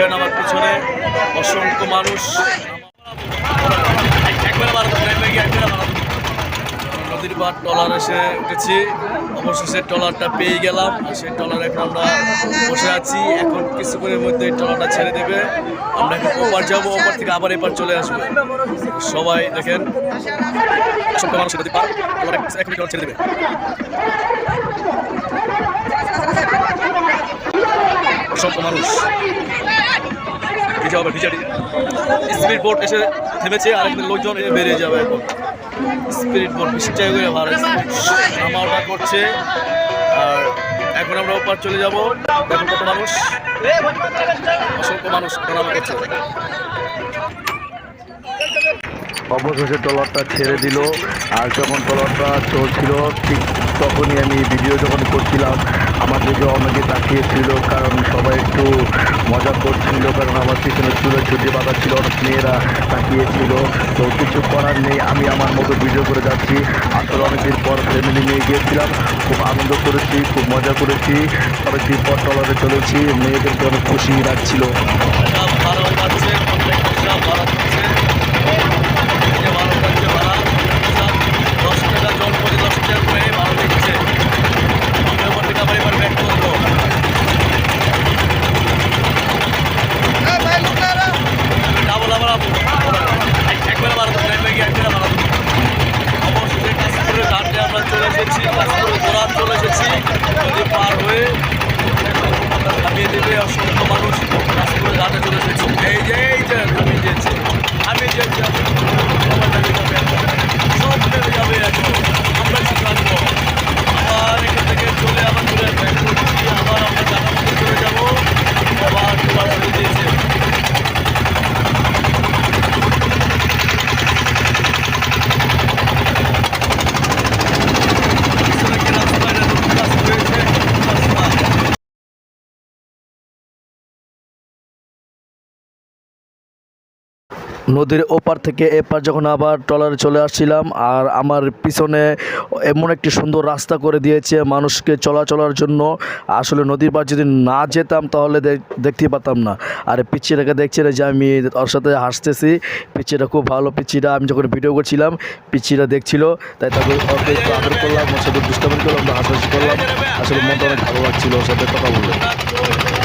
দেখেন আমার পিছনে অসংখ্য মানুষ। নদীর পার টলার এসে উঠেছি। অবশেষে টলারটা পেয়ে গেলাম আর সেই টলার এখন আমরা বসে আছি। এখন কিছুক্ষণের মধ্যে টলারটা ছেড়ে দেবে। আমরা এখন ওপার যাব, ওপার থেকে আবার এপার চলে আসব। সবাই দেখেন অসংখ্য মানুষ পার। ছেড়ে দেবে অসংখ্য মানুষ ভিজা হবে স্পিড বোট এসে থেমেছে, আর একদিন লোকজন বেরিয়ে যাবে এখন। স্পিড বোট বৃষ্টি করে ভালো নামাওটা করছে। আর এখন আমরা ওপার চলে যাব। এখন কত মানুষ। অসংখ্য মানুষ নামা করছে অবশেষে ট্রলারটা ছেড়ে দিল। আর যখন ট্রলারটা চলছিল, ঠিক তখনই আমি ভিডিও যখন করছিলাম, আমার দিকে অনেকে তাকিয়েছিল, কারণ সবাই একটু মজা করছিল, কারণ আমার পিছনে চুলে ছুটি বাঁধা ছিল, অনেক মেয়েরা তাকিয়েছিল। তো কিছু করার নেই, আমি আমার মতো ভিডিও করে যাচ্ছি। আসলে অনেকদিন পর ফ্যামিলি নিয়ে গিয়েছিলাম, খুব আনন্দ করেছি, খুব মজা করেছি। অনেকদিন পর ট্রলারে চলেছি, মেয়েদেরকে অনেক খুশি রাখছিল সব ভালো যাচ্ছে কন্ট্রাক্ট সব ভালো দিচ্ছে এই যে ভালো যাচ্ছে ভাড়া সব দশ টাকা জল করে দশ টাকা করে ভালো দিচ্ছে আমরা ওপর থেকে আবার এবার ব্যাক করব ডাবল আবার একবারে মারা দেবো একবারে গিয়ে একবারে মারা দেবো অবশেষে কাশপুরের ঘাটে আমরা চলে এসেছি কাশপুরের ঘোরার চলে এসেছি নদী পার হয়ে আমরা থামিয়ে দেবে অসংখ্য মানুষ কাশপুরের ঘাটে চলে এসেছি এই যে এই যে থামিয়ে দিয়েছে থামিয়ে দিয়েছে সবাই থামিয়ে যাবে এখন। সব নেমে যাবে এখন আমরা শুধু আসব আবার এখান থেকে চলে আবার চলে ব্যাক করছি আবার আমরা জায়গা মতো চলে যাব আবার তোমার হয়ে দিয়েছে পিছনে কি রাস্তা এটা নতুন রাস্তা হয়েছে রাস্তা নদীর ওপার থেকে এপার যখন আবার ট্রলারে চলে আসছিলাম, আর আমার পিছনে এমন একটি সুন্দর রাস্তা করে দিয়েছে মানুষকে চলাচলার জন্য। আসলে নদীর পার যদি না যেতাম তাহলে দেখ- দেখতেই পারতাম না। আর পিচ্ছিটাকে দেখছে যে আমি ওর সাথে হাসতেছি। পিচ্ছিটা খুব ভালো পিচ্ছিটা আমি যখন ভিডিও করছিলাম পিচ্ছিটা দেখছিল। তাই তাকে ওকে একটু আদর করলাম, ওর সাথে দুষ্টামি করলাম, হাসাহাসি করলাম। আসলে মনটা অনেক ভালো লাগছিল ওর সাথে কথা বলে।